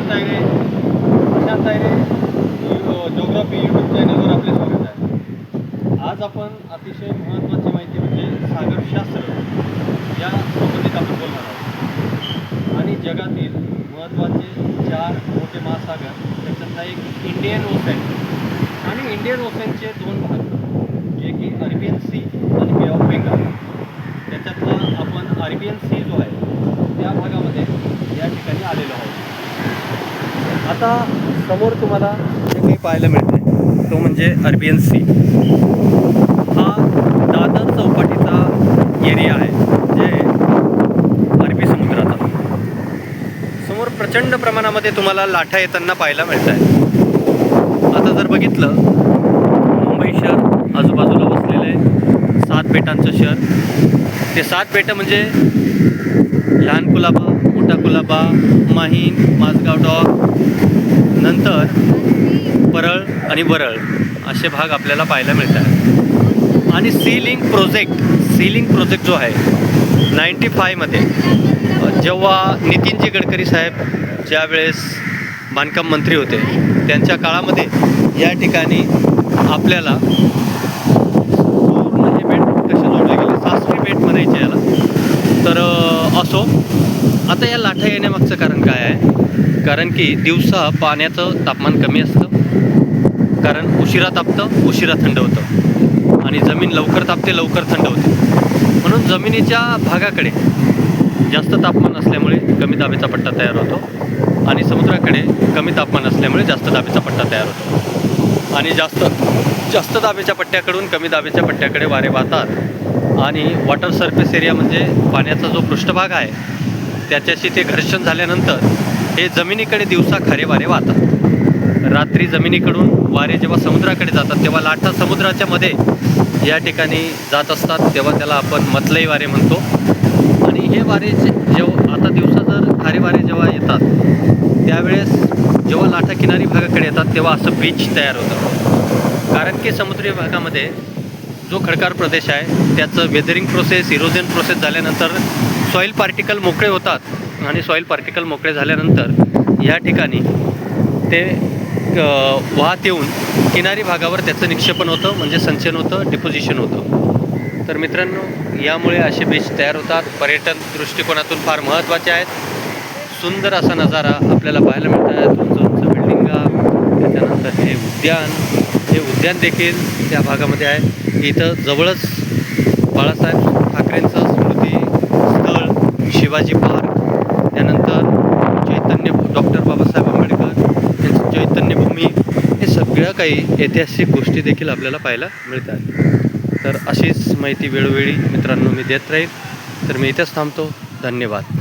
प्रशांत आयरे प्रशांत आहे geography YouTube चॅनलवर आपले स्वागत आहे. आज आपण अतिशय महत्त्वाची माहिती म्हणजे सागरशास्त्र या संबंधित आपण बोलणार आहोत. आणि जगातील महत्त्वाचे चार मोठे महासागर त्याच्यातला एक इंडियन ओसेन आणि इंडियन ओसेनचे दोन भाग जे की अरेबियन सी आणि बे ऑफ बेंगाल त्याच्यातला आपण अरेबियन सी जो आहे त्या भागामध्ये या ठिकाणी आलेलो आहोत. आता समोर तुम्हाला जे काही पाहायला मिळते तो म्हणजे अरबियन सी हा दादर चौपाटीचा एरिया आहे जे अरबी समुद्राचा. समोर प्रचंड प्रमाणामध्ये तुम्हाला लाटा येताना पाहायला मिळत आहे आता जर बघितलं मुंबई शहर आजूबाजूला वसलेलं आहे सात बेटांचं शहर. ते सात बेटं म्हणजे लहान कुलाबा कुटा कुलाबा माहीम माझगाव डॉग नंतर परळ आणि वरळ असे भाग आपल्याला पाहायला मिळतात. आणि sea link project sea link project जो आहे नाईंटी फायमध्ये जेव्हा नितीनजी गडकरी साहेब ज्यावेळेस बांधकाम मंत्री होते त्यांच्या काळामध्ये या ठिकाणी आपल्याला म्हणजे पूर्ण हे बेट कसे जोडले गेले? सासरी बेट म्हणायचे याला. तर असो आता या लाटा येण्यामागचं कारण काय आहे? कारण की दिवसा पाण्याचं तापमान कमी असतं. कारण उशिरा तापतं उशिरा थंड होतं. आणि जमीन लवकर तापते लवकर थंड होते. म्हणून जमिनीच्या भागाकडे जास्त तापमान असल्यामुळे कमी दाबेचा पट्टा तयार होतो. आणि समुद्राकडे कमी तापमान असल्यामुळे जास्त दाबेचा पट्टा तयार होतो. आणि जास्त जास्त दाबेच्या पट्ट्याकडून कमी दाबेच्या पट्ट्याकडे वारे वाहतात. आणि वॉटर सरफेस एरिया म्हणजे पाण्याचा जो पृष्ठभाग आहे त्याच्याशी ते घर्षण झाल्यानंतर हे जमिनीकडे दिवसा खारे वारे वाहतात. रात्री जमिनीकडून वारे जेव्हा समुद्राकडे जातात तेव्हा लाटा समुद्राच्या मध्ये या ठिकाणी जात असतात तेव्हा त्याला आपण मतलई वारे म्हणतो. आणि हे वारे जे जेव्हा आता दिवसा जर खारे वारे जेव्हा येतात त्यावेळेस जेव्हा लाटा किनारी भागाकडे येतात तेव्हा असं बीच तयार होतं. कारण की समुद्री भागामध्ये जो खडकार प्रदेश आहे त्याचं वेदरिंग प्रोसेस इरोजन प्रोसेस झाल्यानंतर सॉईल पार्टिकल मोकळे होतात आणि सॉईल पार्टिकल मोकळे झाल्यानंतर या ठिकाणी ते वाहत येऊन किनारी भागावर त्याचं निक्षेपण होतं म्हणजे संचयन होतं डिपोजिशन होतं. तर मित्रांनो यामुळे असे बीच तयार होतात. पर्यटन दृष्टिकोनातून फार महत्त्वाचे आहेत. सुंदर असा नजारा आपल्याला पाहायला मिळतात उंच उंच बिल्डिंगा त्याच्यानंतर हे उद्यान. हे उद्यान देखील त्या भागामध्ये आहे. इथं जवळच बाळासाहेब ठाकरेंचं स्मृती स्थळ शिवाजी पार्क त्यानंतर चैतन्य डॉक्टर बाबासाहेब आंबेडकर यांची चैतन्यभूमी हे सगळ्या काही ऐतिहासिक गोष्टी देखील आपल्याला पाहायला मिळतात. तर अशीच माहिती वेळोवेळी मित्रांनो मी देत राहील. तर मी इथेच थांबतो. धन्यवाद.